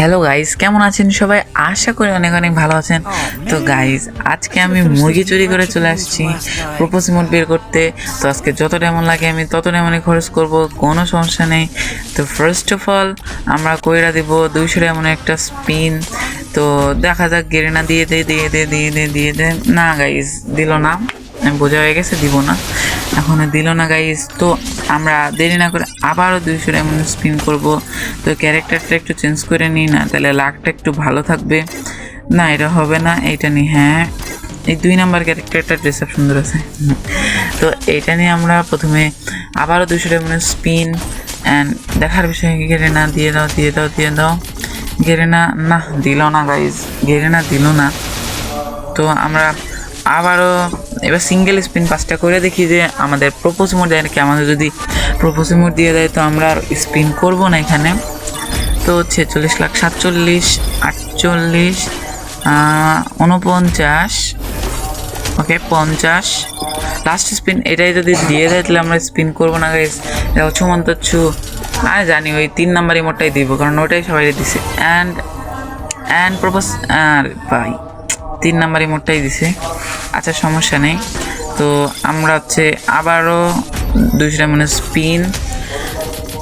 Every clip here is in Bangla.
হ্যালো গাইস কেমন আছেন সবাই? আশা করি অনেক অনেক ভালো আছেন। তো গাইস আজকে আমি মুরগি চুরি করে চলে আসছি প্রপোজ মোড বের করতে। তো আজকে যত এমন লাগে আমি তত এমনই খরচ করব কোনো সমস্যা নেই। তো ফার্স্ট অফ অল আমরা কইরা দিব দুইশো এমন একটা স্পিন তো দেখা যাক গেরেনা দিয়ে দে দিয়ে দে দিয়ে দে দিয়ে দে। না গাইস দিল না। বোঝা হয়ে গেছে, দিব না। এখনও দিল না গাইজ তো আমরা দেরি না করে আবারও দুইশো এমন স্পিন করব। তো ক্যারেক্টারটা একটু চেঞ্জ করে নিই না, তাহলে লাকটা একটু ভালো থাকবে। না, এটা হবে না, এইটা নিয়ে হ্যাঁ। এই দুই নাম্বার ক্যারেক্টারটা ড্রেস আপ সুন্দর আছে। তো এটা নিয়ে আমরা প্রথমে আবারও দুশো এমন স্পিন অ্যান্ড দেখার বিষয় গেলে না দিয়ে দাও দিয়ে দাও দিয়ে দাও। গেরে না না দিল না গাইজ গেরে না দিল না। তো আমরা আবারও এবার সিঙ্গেল স্পিন পাঁচটা করে দেখি যে আমাদের প্রপোজ মোড দেয় নাকি আমাদের যদি প্রপোজ মোড দিয়ে দেয় তো আমরা আর স্পিন করব না এখানে। তো ছেচল্লিশ লাখ সাতচল্লিশ, আটচল্লিশ উনপঞ্চাশ ওকে পঞ্চাশ। লাস্ট স্পিন এটাই যদি দিয়ে দেয় তাহলে আমরা স্পিন করব না গাইস দেখো ছুমন্তচ্ছু আর জানি, ওই তিন নাম্বার ইমোটটাই দিব, কারণ ওটাই সবাই দিছে। অ্যান্ড অ্যান্ড প্রপোজ আর ভাই, তিন নাম্বার ইমোটটাই দিছে। আচ্ছা সমস্যা নেই। তো আমরা হচ্ছে আবারও দুইশো মানে স্পিন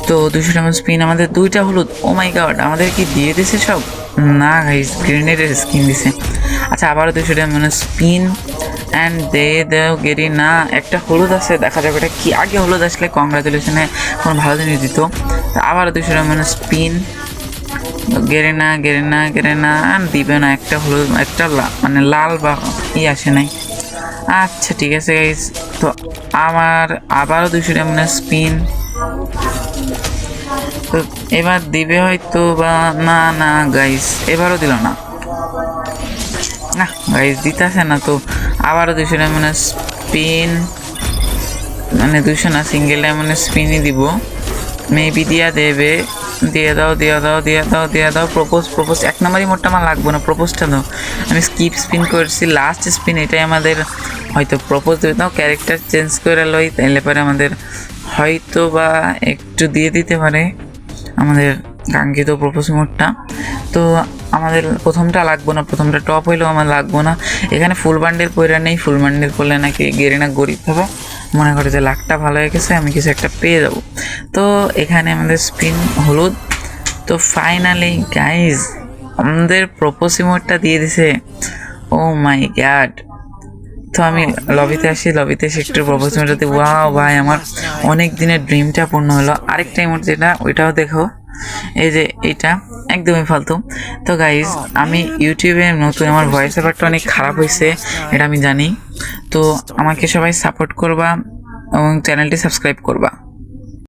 তো দুশো টাকা স্পিন আমাদের দুইটা হলুদ। ও মাই গড আমাদের কি দিয়ে দিছে সব? না গাইস গ্রেনেডের স্কিন দিছে। আচ্ছা আবারও দুশো মানে স্পিন অ্যান্ড দে দেও গেরি না, একটা হলুদ আছে, দেখা যাবে এটা কি আগে হলুদ আসলে। কংগ্রাচুলেশনে কোনো ভালো জিনিস দিত। আবারও দুশো মানে স্পিন গেরে না গেরে না গেরে না। দিবে না একটা হলুদ, একটা মানে লাল বা ই আসে নাই। আচ্ছা ঠিক আছে গাইস তো আমার আবারও দুশো মানে স্পিন তো এবার দিবে হয়তো বা, না না গাইস এবারও দিল না। না গাইস দিতেছে না তো। আবারও দুশো মানে স্পিন মানে দুশো না সিঙ্গেল মানে স্পিনই দিব। মেবি দিয়া দেবে। দিয়ে দাও দিয়ে দাও দিয়ে দাও দিয়ে দাও। প্রপোজ প্রপোজ এক নম্বরই মোটটা আমার লাগবে না প্রপোজটা দাও। আমি স্কিপ স্পিন করছি লাস্ট স্পিন এটাই আমাদের হয়তো প্রপোজ দেবে। দাও ক্যারেক্টার চেঞ্জ করে লই, তাইলে পরে আমাদের হয়তো বা একটু দিয়ে দিতে পারে আমাদের কাঙ্ক্ষিত প্রপোজ মোডটা। তো আমাদের প্রথমটা লাগবো না, প্রথমটা টপ হইলেও আমার লাগবো না। এখানে ফুল বান্ডেল পয়রা নেই ফুল বান্ডেল করলে নাকি গেরে না গরিব হবে। মনে করে যে লাখটা ভালো হয়ে গেছে, আমি কিছু একটা পেয়ে যাব। তো এখানে আমাদের স্পিন হলুদ। তো ফাইনালি গাইজ আমাদের প্রপোজ মোডটা দিয়ে দিছে। ও মাই গ্যাড তো আমি লবিতে আসি লবিতে এসে একটু প্রপোজ মেটাতে ওয়াও ভাই, আমার অনেক দিনের ড্রিমটা পূর্ণ হলো। আরেকটা ইমোট যেটা, ওইটাও দেখো। এই যে এটা একদমই ফালতু। তো গাইজ আমি ইউটিউবে নতুন আমার ভয়েস ব্যাপারটা অনেক খারাপ হয়েছে, এটা আমি জানি। তো আমাকে সবাই সাপোর্ট করবা এবং চ্যানেলটি সাবস্ক্রাইব করবা।